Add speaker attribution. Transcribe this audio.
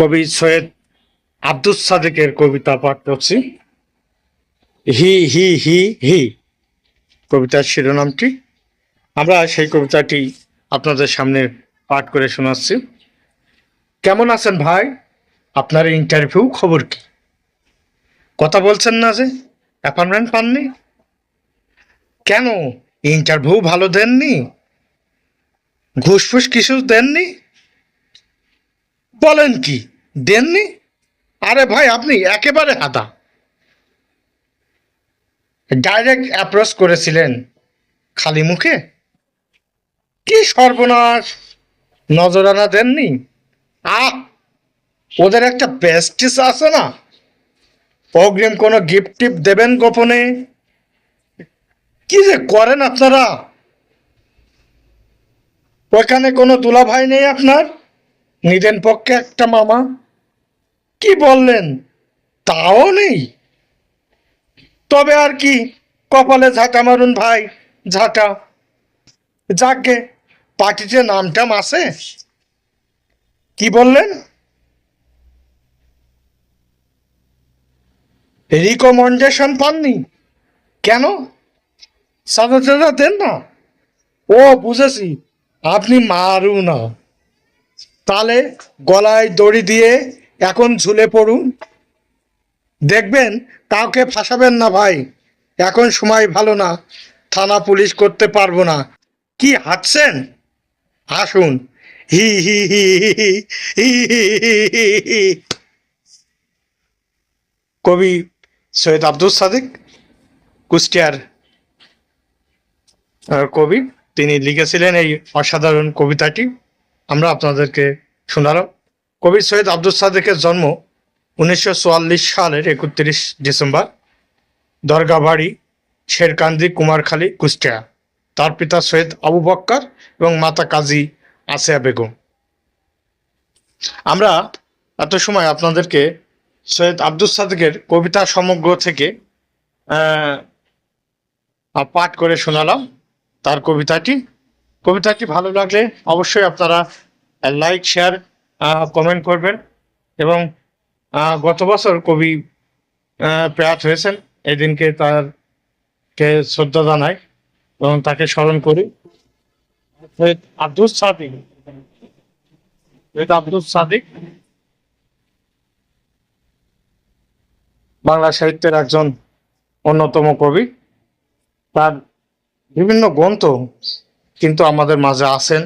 Speaker 1: কবি সৈয়দ আব্দুস সাদেকের কবিতা পাঠ করছি। হি হি হি হি কবিতার শিরোনামটি। আমরা সেই কবিতাটি আপনাদের সামনে পাঠ করে শোনাচ্ছি। কেমন আছেন ভাই? আপনার ইন্টারভিউ খবর কি? কথা বলছেন না যে, অ্যাপয়েন্টমেন্ট পাননি? কেন? ইন্টারভিউ ভালো দেননি? ঘুষফুস কিছু দেননি? বলেন কি? দেননি? আরে ভাই, আপনি একেবারে হাদা ডাইরেক্ট অ্যাপ্রোচ করেছিলেন খালি মুখে? কি সর্বনাশ! নজরানা দেননি? আহ! ওদের একটা বেস্টিস আছে না? অগ্রিম কোনো গিফট টিপ দেবেন গোপনে? কি যে করেন আপনারা? ওখানে কোনো দুলা ভাই নেই আপনার? নিদেন পক্ষে একটা মামা? কি বললেন? তাও নেই। তবে আর কি কপালে ঝাঁটা মারুন ভাই, ঝাঁটা। যাকে পার্টিতে নামটাম আছে কি বললেন? রিকমেন্ডেশন পাননি। কেন? সাদা সাদা দেন না। ও, বুঝেছি। আপনি মারু না তাহলে গলায় দড়ি দিয়ে এখন ঝুলে পড়ুন দেখবেন কাউকে ফাঁসাবেন না ভাই এখন সময় ভালো না থানা পুলিশ করতে পারব না কি হাঁটছেন হাসুন হি হি হি হি হি কবি সৈয়দ আব্দুল সাদিক কুষ্টিয়ার কবি তিনি লিখেছিলেন এই অসাধারণ কবিতাটি আমরা আপনাদেরকে শোনালাম। কবি সৈয়দ আব্দুল সাদেকের জন্ম উনিশশো চুয়াল্লিশ সালের একত্রিশ ডিসেম্বর, দরগাবাড়ি, শেরকান্দি, কুমারখালী, কুষ্টিয়া। তার পিতা সৈয়দ আবু বক্কর এবং মাতা কাজী আসিয়া বেগম। আমরা এত সময় আপনাদেরকে সৈয়দ আব্দুল সাদেকের কবিতা সমগ্র থেকে পাঠ করে শোনালাম। তার কবিতাটি কবিতাটি ভালো লাগলে অবশ্যই আপনারা লাইক শেয়ার কমেন্ট করবেন। এবং গত বছর কবি প্রয়াত হয়েছেন। এই দিনকে তার কে শ্রদ্ধা জানাই এবং তাকে স্মরণ করি। আব্দুল সাদিক। আব্দুল সাদিক বাংলা সাহিত্যের একজন অন্যতম কবি। তার বিভিন্ন গ্রন্থ কিন্তু আমাদের মাঝে আছেন